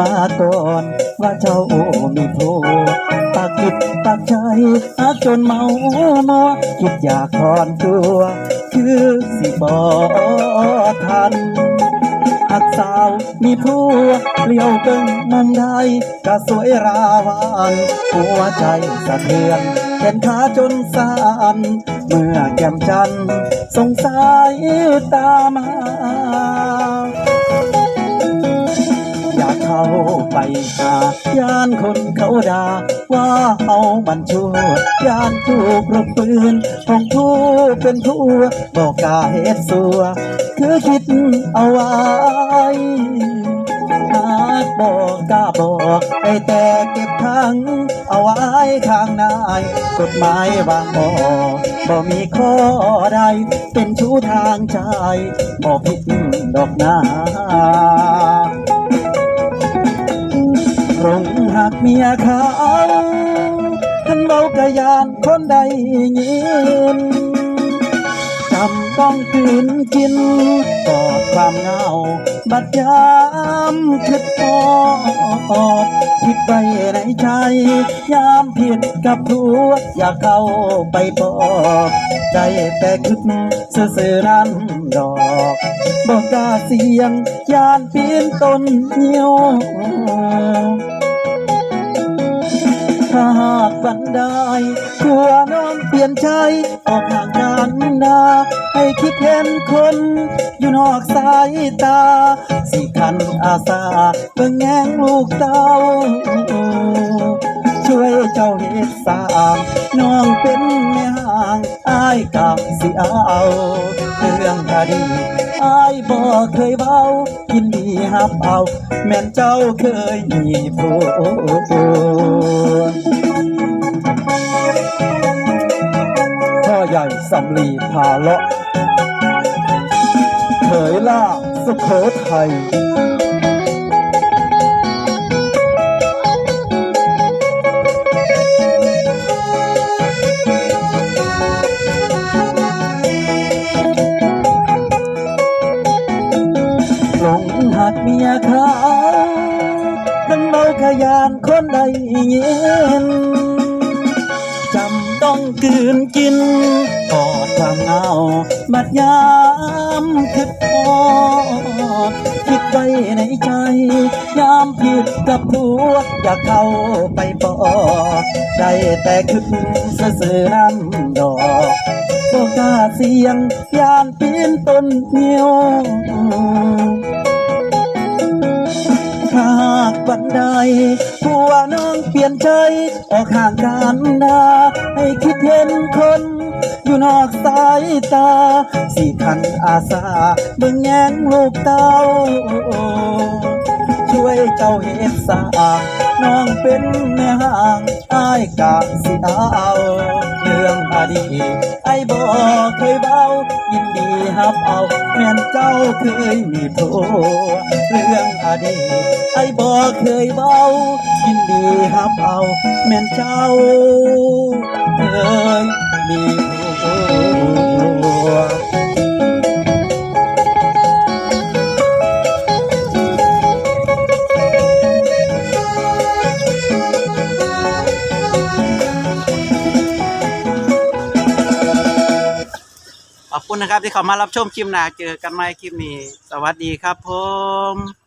มาก่อนว่าเจ้ามีผัวปากจิตปากใจอาจนเมาโมคิดอยากถอนตัว คือสิบอทันหักสาวมีผัวเลี่ยวเบิ่งมุมใดก็สวยราวานหัวใจสะเทือนเห็นขาจนสานเมื่อแก้มจันทร์สงสายตามา เขาไปหายานคนเขาด่าว่าเอามันชั่วยานถูกรบปืนของผู้เป็นผู้บอกกาเหตุสัว คือคิดเอาไว้หากบอกกล้าบอกให้แต่เก็บทั้งเอาไว้ข้างในกฎหมายวางบ่บ่มีข้อใดเป็นชู้ทางใจบ่ผิดดอกนา งหักเมียเขาท่านเบากะยานคนใดยินจำต้องคืนกินกอดความเหงา บัดยามคิดพอดคิดไว้ในใจ ยามผิดกับผัวอยากเข้าไปบอกใจแต่คิดซื่อๆนั้นดอกบอกกาเสียงยานปีนต้นเหี่ยว หากบันไดขัวน้องเปลี่ยนใจออกห่างกันนาให้คิดเห็นคน อยู่นอกสายตา สิคันอาสาเบิ่งแงงลูกเต้าช่วยเจ้าเฮ็ดสร้างน้องเป็นแม่ห่างอายกับสิเอาเรื่องคดีอายบ่เคยเว้ายินดีฮับเอา แม่นเจ้าเคยมีผัว ใหญ่สำลีพาเลาะเผยล่าสุโขทัยหลงหักเมียเขาทั้งเมาขยานคนใดเย็น ต้องกืนกินกอดความเหงา บัดยามคิดพอดคิดไว้ในใจ ยามผิดกับผัวอยากเข้าไปบอกใจแต่คิดซื่อๆนั้นดอกบ่กล้าเสียงยานปีนต้นเหียวหากบันได ผัวน้องเปลี่ยนใจ ออกห่างกันนาให้คิดเห็นคน อยู่นอกสายตา สี่คันอาสาเบิ่งแงงลูกเต้า ช่วยเจ้าเฮ็ดสาน้องเป็นแม่ห่างอายกะสิเอา ดีตไอ้บ่เคยเบายินดีฮับเอา แม่นเจ้าเคยมีผัวเรื่องอดีตไอ้บ่เคยเบายินดีฮับเอา แม่นเจ้าเคยมีผัว ขอบคุณนะครับที่เข้ามารับชมคลิปหนาเจอกันใหม่คลิปนี้ สวัสดีครับผม